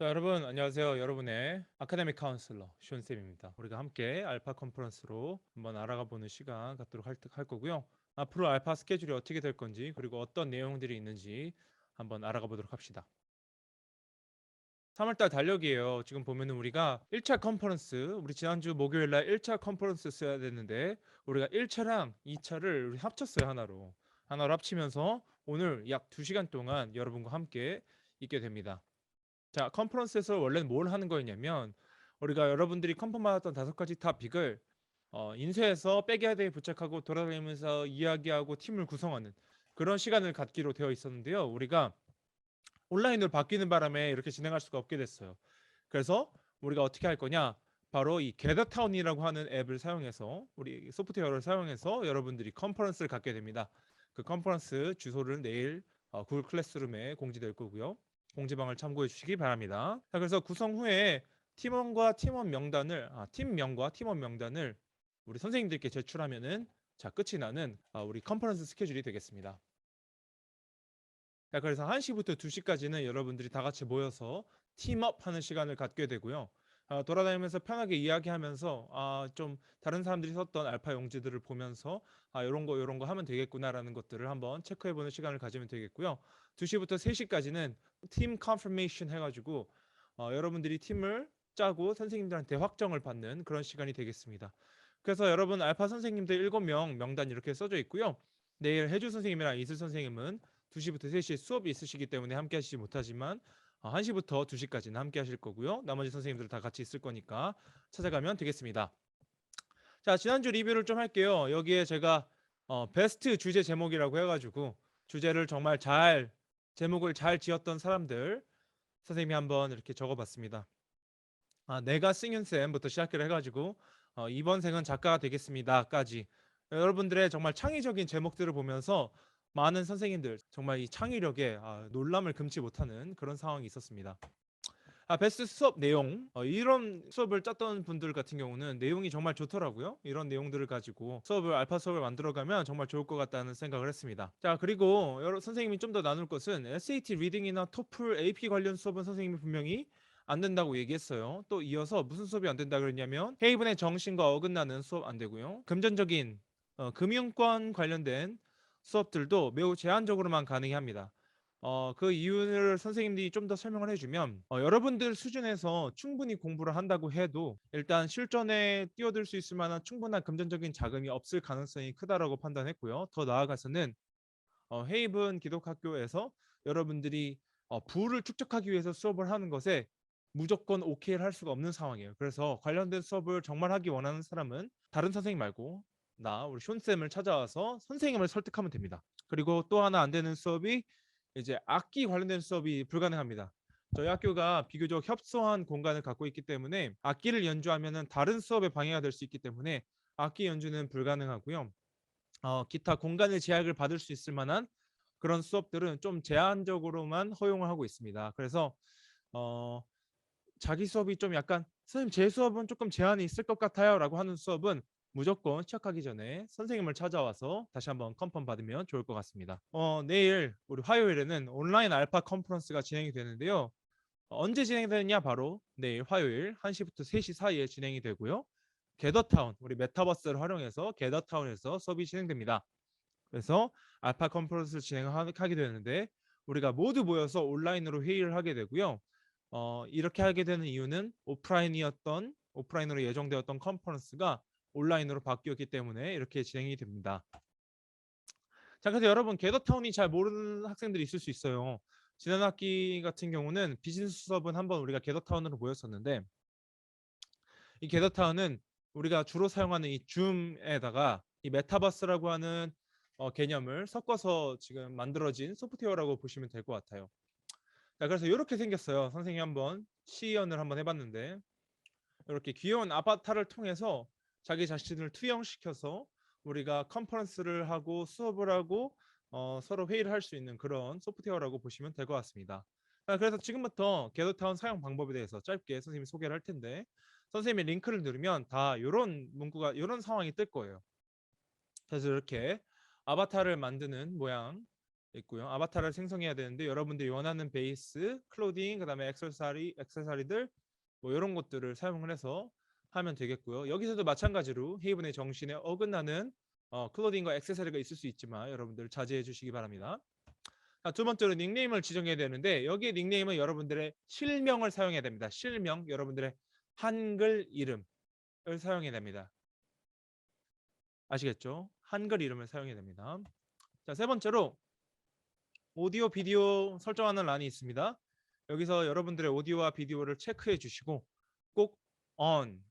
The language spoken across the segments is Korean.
자, 여러분 안녕하세요. 여러분의 아카데믹 카운슬러 쇼쌤입니다. 우리가 함께 알파 컨퍼런스로 한번 알아가 보는 시간 갖도록 할, 할 거고요. 앞으로 알파 스케줄이 어떻게 될 건지 그리고 어떤 내용들이 있는지 한번 알아가 보도록 합시다. 3월달 달력이에요. 지금 보면은 우리가 1차 컨퍼런스, 우리 지난주 목요일 날 1차 컨퍼런스 써야 되는데 우리가 1차랑 2차를 합쳤어요, 하나로. 하나로 합치면서 오늘 약 2시간 동안 여러분과 함께 있게 됩니다. 자, 컨퍼런스에서 원래는 뭘 하는 거였냐면 우리가 여러분들이 컨펌 받았던 다섯 가지 토픽을 어, 인쇄해서 백야드에 부착하고 돌아다니면서 이야기하고 팀을 구성하는 그런 시간을 갖기로 되어 있었는데요. 우리가 온라인으로 바뀌는 바람에 이렇게 진행할 수가 없게 됐어요. 그래서 우리가 어떻게 할 거냐? 바로 이 게더타운이라고 하는 앱을 사용해서 우리 소프트웨어를 사용해서 여러분들이 컨퍼런스를 갖게 됩니다. 그 컨퍼런스 주소를 내일 어, 구글 클래스룸에 공지될 거고요. 공지방을 참고해 주시기 바랍니다. 자, 그래서 구성 후에 팀원과 팀원 명단을 아, 팀명과 팀원 명단을 우리 선생님들께 제출하면은 자 끝이 나는 아, 우리 컨퍼런스 스케줄이 되겠습니다. 자, 그래서 1시부터 2시까지는 여러분들이 다 같이 모여서 팀업 하는 시간을 갖게 되고요. 아, 돌아다니면서 편하게 이야기하면서 아, 좀 다른 사람들이 썼던 알파 용지들을 보면서 아, 이런 거 이런 거 하면 되겠구나라는 것들을 한번 체크해 보는 시간을 가지면 되겠고요. 2시부터 3시까지는 팀 컨퍼메이션 해가지고 어, 여러분들이 팀을 짜고 선생님들한테 확정을 받는 그런 시간이 되겠습니다. 그래서 여러분 알파 선생님들 7명 명단 이렇게 써져 있고요. 내일 해주 선생님이랑 이슬 선생님은 2시부터 3시에 수업이 있으시기 때문에 함께 하시지 못하지만 어, 1시부터 2시까지는 함께 하실 거고요. 나머지 선생님들 다 같이 있을 거니까 찾아가면 되겠습니다. 자, 지난주 리뷰를 좀 할게요. 여기에 제가 어, 베스트 주제 제목이라고 해가지고 주제를 정말 잘 제목을 잘 지었던 사람들 선생님이 한번 이렇게 적어봤습니다. 아, 내가 승윤 쌤부터 시작을 해가지고 어, 이번 생은 작가가 되겠습니다까지 여러분들의 정말 창의적인 제목들을 보면서 많은 선생님들 정말 이 창의력에 아, 놀람을 금치 못하는 그런 상황이 있었습니다. 아, 베스트 수업 내용 어, 이런 수업을 짰던 분들 같은 경우는 내용이 정말 좋더라고요. 이런 내용들을 가지고 수업을 알파 수업을 만들어가면 정말 좋을 것 같다는 생각을 했습니다. 자 그리고 여러 선생님이 좀 더 나눌 것은 SAT 리딩이나 토플 AP 관련 수업은 선생님이 분명히 안 된다고 얘기했어요. 또 이어서 무슨 수업이 안 된다 그랬냐면 헤이븐의 정신과 어긋나는 수업 안 되고요. 금전적인 어, 금융권 관련된 수업들도 매우 제한적으로만 가능해 합니다. 어, 그 이유를 선생님들이 좀 더 설명을 해주면 어, 여러분들 수준에서 충분히 공부를 한다고 해도 일단 실전에 뛰어들 수 있을 만한 충분한 금전적인 자금이 없을 가능성이 크다라고 판단했고요. 더 나아가서는 어, 헤이븐 기독학교에서 여러분들이 어, 부를 축적하기 위해서 수업을 하는 것에 무조건 오케이를 할 수가 없는 상황이에요. 그래서 관련된 수업을 정말 하기 원하는 사람은 다른 선생님 말고 나 우리 쇼쌤을 찾아와서 선생님을 설득하면 됩니다. 그리고 또 하나 안 되는 수업이 이제 악기 관련된 수업이 불가능합니다. 저희 학교가 비교적 협소한 공간을 갖고 있기 때문에 악기를 연주하면은 다른 수업에 방해가 될 수 있기 때문에 악기 연주는 불가능하고요. 어, 기타 공간의 제약을 받을 수 있을 만한 그런 수업들은 좀 제한적으로만 허용을 하고 있습니다. 그래서 어, 자기 수업이 좀 약간 선생님 제 수업은 조금 제한이 있을 것 같아요 라고 하는 수업은 무조건 시작하기 전에 선생님을 찾아와서 다시 한번 컨펌 받으면 좋을 것 같습니다. 어, 내일 우리 화요일에는 온라인 알파 컨퍼런스가 진행이 되는데요. 어, 언제 진행되느냐 바로 내일 화요일 1시부터 3시 사이에 진행이 되고요. 게더타운 우리 메타버스를 활용해서 게더타운에서 수업이 진행됩니다. 그래서 알파 컨퍼런스를 진행하게 되는데 우리가 모두 모여서 온라인으로 회의를 하게 되고요. 어, 이렇게 하게 되는 이유는 오프라인이었던 오프라인으로 예정되었던 컨퍼런스가 온라인으로 바뀌었기 때문에 이렇게 진행이 됩니다. 자, 그래서 여러분 게더타운이 잘 모르는 학생들이 있을 수 있어요. 지난 학기 같은 경우는 비즈니스 수업은 한번 우리가 게더타운으로 모였었는데 이 게더타운은 우리가 주로 사용하는 이 줌에다가 이 메타버스라고 하는 어, 개념을 섞어서 지금 만들어진 소프트웨어라고 보시면 될 것 같아요. 자, 그래서 이렇게 생겼어요. 선생님 한번 시연을 한번 해봤는데 이렇게 귀여운 아바타를 통해서 자기 자신을 투영시켜서 우리가 컨퍼런스를 하고 수업을 하고 어, 서로 회의를 할 수 있는 그런 소프트웨어라고 보시면 될 것 같습니다. 자, 그래서 지금부터 게더타운 사용 방법에 대해서 짧게 선생님이 소개를 할 텐데 선생님이 링크를 누르면 다 이런 문구가 이런 상황이 뜰 거예요. 그래서 이렇게 아바타를 만드는 모양 있고요. 아바타를 생성해야 되는데 여러분들이 원하는 베이스, 클로딩, 그다음에 액세서리, 액세서리들 뭐 이런 것들을 사용을 해서 하면 되겠고요. 여기서도 마찬가지로 헤이븐의 정신에 어긋나는 어, 클로딩과 액세서리가 있을 수 있지만 여러분들 자제해 주시기 바랍니다. 자, 두 번째로 닉네임을 지정해야 되는데 여기에 닉네임은 여러분들의 실명을 사용해야 됩니다. 실명, 여러분들의 한글 이름을 사용해야 됩니다. 아시겠죠? 한글 이름을 사용해야 됩니다. 자, 세 번째로 오디오 비디오 설정하는 란이 있습니다. 여기서 여러분들의 오디오와 비디오를 체크해 주시고 꼭 on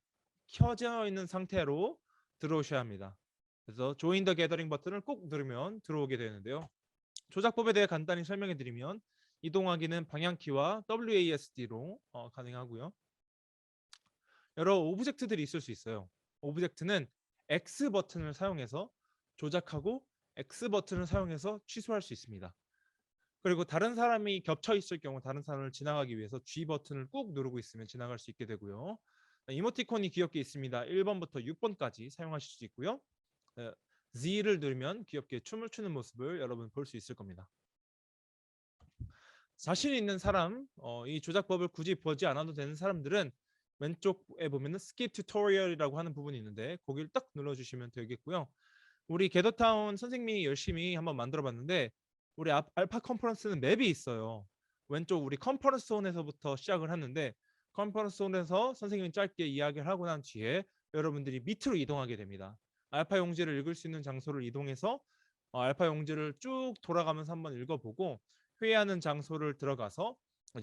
켜져 있는 상태로 들어오셔야 합니다. 그래서 join the gathering 버튼을 꼭 누르면 들어오게 되는데요. 조작법에 대해 간단히 설명해 드리면 이동하기는 방향키와 WASD로 어, 가능하고요. 여러 오브젝트들이 있을 수 있어요. 오브젝트는 X 버튼을 사용해서 조작하고 X 버튼을 사용해서 취소할 수 있습니다. 그리고 다른 사람이 겹쳐 있을 경우 다른 사람을 지나가기 위해서 G 버튼을 꾹 누르고 있으면 지나갈 수 있게 되고요. 이모티콘이 귀엽게 있습니다. 1번부터 6번까지 사용하실 수 있고요. 어, Z를 누르면 귀엽게 춤을 추는 모습을 여러분 볼 수 있을 겁니다. 자신 있는 사람, 어, 이 조작법을 굳이 보지 않아도 되는 사람들은 왼쪽에 보면은 스킵 튜토리얼이라고 하는 부분이 있는데 거기를 딱 눌러주시면 되겠고요. 우리 게더타운 선생님이 열심히 한번 만들어봤는데 우리 아- 알파 컨퍼런스는 맵이 있어요. 왼쪽 우리 컨퍼런스 홈에서부터 시작을 하는데 컨퍼런스 홈에서 선생님이 짧게 이야기를 하고 난 뒤에 여러분들이 밑으로 이동하게 됩니다. 알파 용지를 읽을 수 있는 장소를 이동해서 어, 알파 용지를 쭉 돌아가면서 한번 읽어보고 회의하는 장소를 들어가서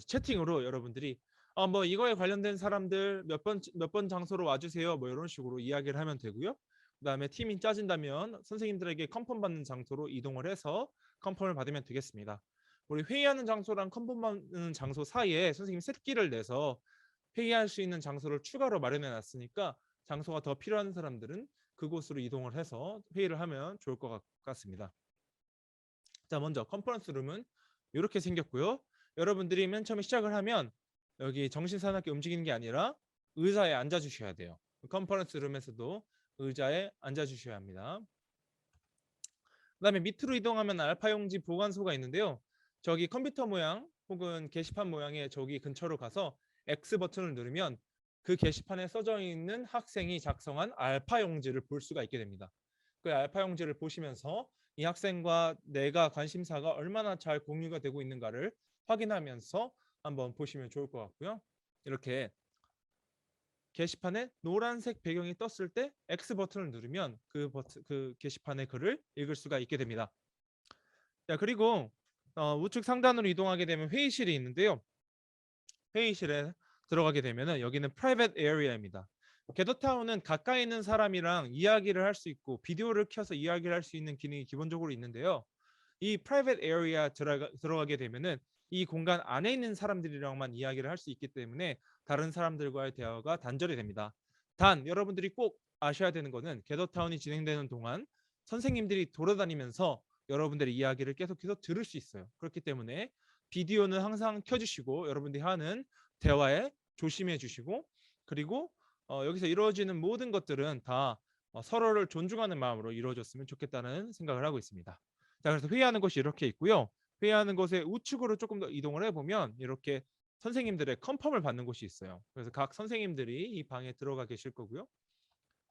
채팅으로 여러분들이 어, 뭐 이거에 관련된 사람들 몇 번 몇 번 장소로 와주세요. 뭐 이런 식으로 이야기를 하면 되고요. 그다음에 팀이 짜진다면 선생님들에게 컨펌 받는 장소로 이동을 해서 컨펌을 받으면 되겠습니다. 우리 회의하는 장소랑 컨펌 받는 장소 사이에 선생님 새끼를 내서 회의할 수 있는 장소를 추가로 마련해 놨으니까 장소가 더 필요한 사람들은 그곳으로 이동을 해서 회의를 하면 좋을 것 같- 같습니다. 자, 먼저 컨퍼런스 룸은 이렇게 생겼고요. 여러분들이 맨 처음에 시작을 하면 여기 정신사납게 움직이는 게 아니라 의자에 앉아 주셔야 돼요. 컨퍼런스 룸에서도 의자에 앉아 주셔야 합니다. 그 다음에 밑으로 이동하면 알파 용지 보관소가 있는데요. 저기 컴퓨터 모양 혹은 게시판 모양의 저기 근처로 가서 X 버튼을 누르면 그 게시판에 써져 있는 학생이 작성한 알파 용지를 볼 수가 있게 됩니다. 그 알파 용지를 보시면서 이 학생과 내가 관심사가 얼마나 잘 공유가 되고 있는가를 확인하면서 한번 보시면 좋을 것 같고요. 이렇게 게시판에 노란색 배경이 떴을 때 X 버튼을 누르면 그 버튼 그 게시판의 글을 읽을 수가 있게 됩니다. 자 그리고 어, 우측 상단으로 이동하게 되면 회의실이 있는데요. 회의실에 들어가게 되면은 여기는 private area입니다. 게더타운은 가까이 있는 사람이랑 이야기를 할 수 있고 비디오를 켜서 이야기를 할 수 있는 기능이 기본적으로 있는데요. 이 private area 들어가, 들어가게 되면은 이 공간 안에 있는 사람들이랑만 이야기를 할 수 있기 때문에 다른 사람들과의 대화가 단절이 됩니다. 단 여러분들이 꼭 아셔야 되는 거는 게더타운이 진행되는 동안 선생님들이 돌아다니면서 여러분들의 이야기를 계속해서 들을 수 있어요. 그렇기 때문에 비디오는 항상 켜주시고 여러분들이 하는 대화에 조심해 주시고 그리고 어, 여기서 이루어지는 모든 것들은 다 어, 서로를 존중하는 마음으로 이루어졌으면 좋겠다는 생각을 하고 있습니다. 자, 그래서 회의하는 곳이 이렇게 있고요. 회의하는 곳의 우측으로 조금 더 이동을 해보면 이렇게 선생님들의 컨펌을 받는 곳이 있어요. 그래서 각 선생님들이 이 방에 들어가 계실 거고요.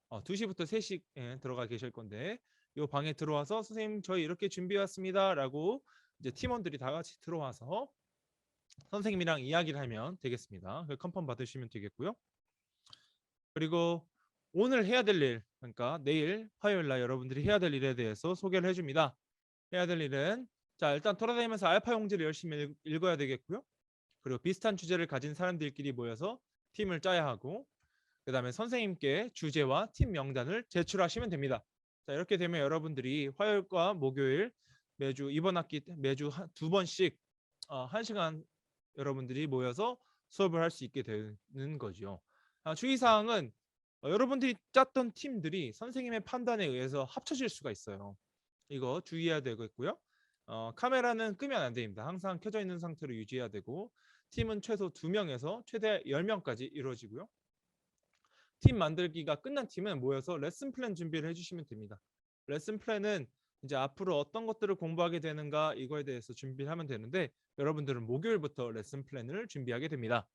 어, 2시부터 3시에 들어가 계실 건데 이 방에 들어와서 선생님 저희 이렇게 준비해 왔습니다 라고 이제 팀원들이 다 같이 들어와서 선생님이랑 이야기를 하면 되겠습니다. 그 컨펌 받으시면 되겠고요. 그리고 오늘 해야 될 일, 그러니까 내일 화요일 날 여러분들이 해야 될 일에 대해서 소개를 해줍니다. 해야 될 일은 자 일단 돌아다니면서 알파 용지를 열심히 읽- 읽어야 되겠고요. 그리고 비슷한 주제를 가진 사람들끼리 모여서 팀을 짜야 하고 그 다음에 선생님께 주제와 팀 명단을 제출하시면 됩니다. 자 이렇게 되면 여러분들이 화요일과 목요일 매주 이번 학기 때 매주 한, 두 번씩 어, 한 시간 여러분들이 모여서 수업을 할 수 있게 되는 거죠. 아, 주의사항은 어, 여러분들이 짰던 팀들이 선생님의 판단에 의해서 합쳐질 수가 있어요. 이거 주의해야 되겠고요. 어, 카메라는 끄면 안 됩니다. 항상 켜져 있는 상태로 유지해야 되고 팀은 최소 2명에서 최대 10명까지 이루어지고요. 팀 만들기가 끝난 팀은 모여서 레슨 플랜 준비를 해주시면 됩니다. 레슨 플랜은 이제 앞으로 어떤 것들을 공부하게 되는가 이거에 대해서 준비를 하면 되는데 여러분들은 목요일부터 레슨 플랜을 준비하게 됩니다.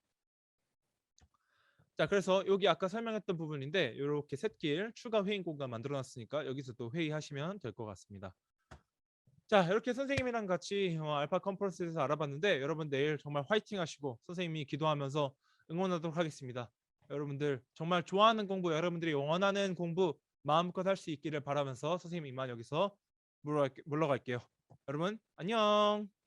자, 그래서 여기 아까 설명했던 부분인데 이렇게 셋길 추가 회의 공간 만들어 놨으니까 여기서 또 회의하시면 될 것 같습니다. 자, 이렇게 선생님이랑 같이 어, 알파 컨퍼런스에서 알아봤는데 여러분 내일 정말 화이팅 하시고 선생님이 기도하면서 응원하도록 하겠습니다. 여러분들 정말 좋아하는 공부, 여러분들이 원하는 공부 마음껏 할 수 있기를 바라면서 선생님 이만 여기서 물러갈게요. 여러분 안녕.